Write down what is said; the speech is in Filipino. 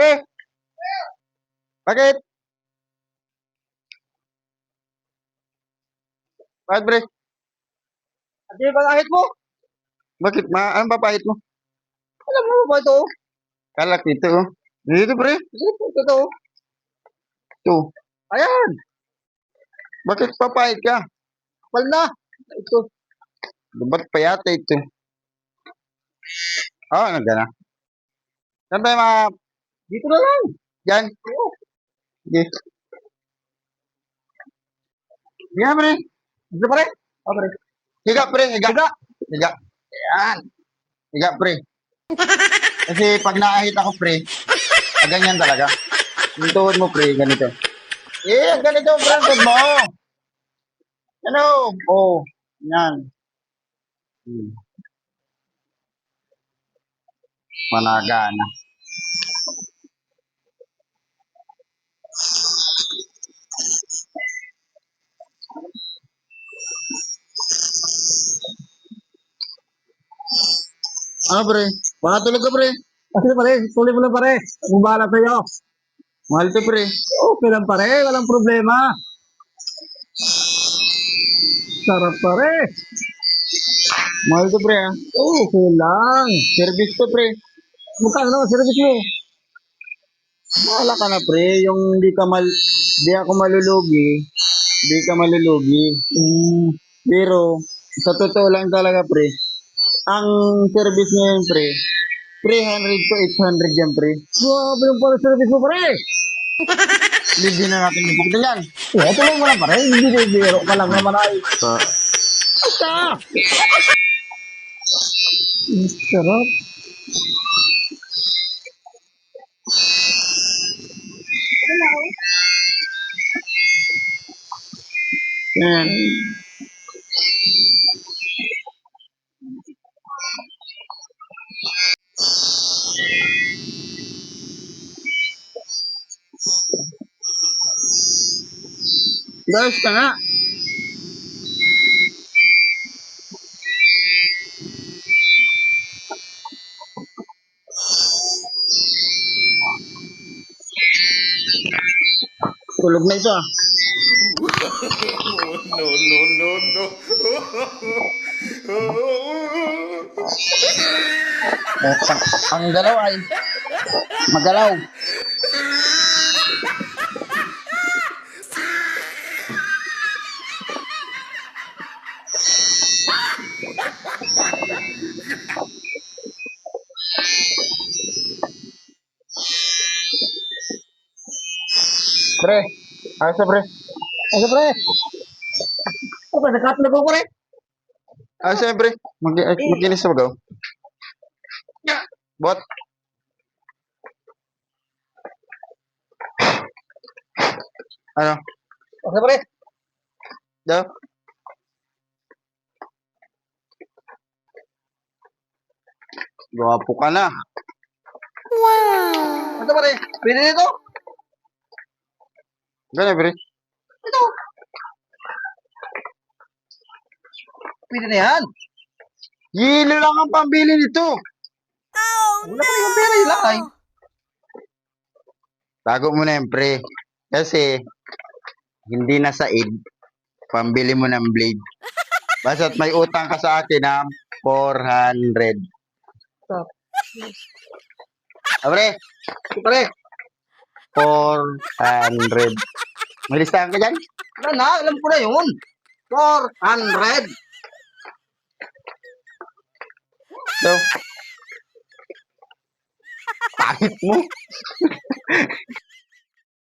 Pre! Bakit? Bakit, pre? Ano yung pangahit mo? Bakit? Ma ano ba pahit mo? Alam mo ba ito? Kalak dito, oh. Dito, pre. Ito, ito. Ito. Ayan. Bakit papahit ka? Kapal na. Ito. Ba't payata ito? Oo, oh, nagana. Saan tayo mga... Dito na lang. Diyan? Sige. Higa, pre. Dito pa rin. Ah, pare. Higa, pre. Higa. Higa. Higa. Yan. Higa, pre. Kasi pag naahit ako, pre, ganyan talaga. Yung tuhod mo, pre, ganito. Eh, ganito ang branded mo. Ano? Oh, yan. Hmm. Managa Ano, pre? Baka tulog ka, pre. Ano pare? Tuloy mo na pare. Ang bahala sa'yo. Mahal to, pre. Okay lang pare. Walang problema. Sarap pare. Mahal to, pre, ah. Okay lang. Service to, pre. Mukha naman service mo. Bahala ka na, pre. Yung di ka mal... Di ako malulugi. Di ka malulugi. Hmm. Pero, sa totoo lang talaga, pre. Ang service ngayon, pre. 300 to 800 yan, pre. Grabe yung pare service mo pare. Hindi na natin ibukta yan. Eh, tuloy mo na pare. Hindi biro ka lang naman ay. So, Basta. Sarap. yan. Ka nga. Tulog na ito ah. no, no, no, no. Ang, ang galaw ay magalaw. Pre, ayos na pre. Ano pare? Ano pare? Nakatlog ko pare. Ayos na pre. Mag maginis na magaw. Bot. Ano? Ano pare? Daw? Gwapo ka na. Ano pare? Pwede nito? Ganyan, pre. Ito. Pwede na yan. Hilo lang ang pambili nito. Wala pa yung pera yun lang ay. Tago mo na yan, pre. Kasi, hindi na sa id. Pambili mo ng blade. Basta't may utang ka sa akin na 400. Stop. Ah, pre, Ito pare. 400. May listahan ka dyan? Wala na. Alam ko na yun. 400. So, pangit mo.